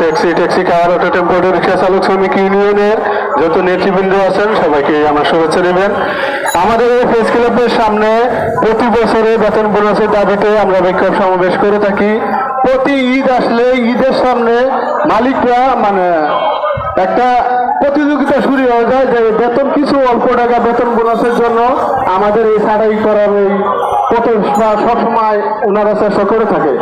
Taxi taxi car, auto, tempo, rickshaw চালক, শ্রমিক, ইউনিয়নের যত নেতৃবৃন্দ আছেন, সবাইকে আমার শুভেচ্ছা নেবেন আমাদের এই প্রেস ক্লাবের সামনে প্রতি বছরে বেতন বোনাসের দাবিতে আমরা বিক্ষোভ সমাবেশ করে থাকি। প্রতি ঈদ আসলে ঈদের সামনে মালিকরা মানে একটা প্রতিযোগিতা শুরু হয়ে যায় যে বেতন, কিছু অল্প টাকা বেতন বোনাসের জন্য আমাদের এই সারাই করার এই প্রচেষ্টা সবসময় ওনারা চেষ্টা করে থাকে।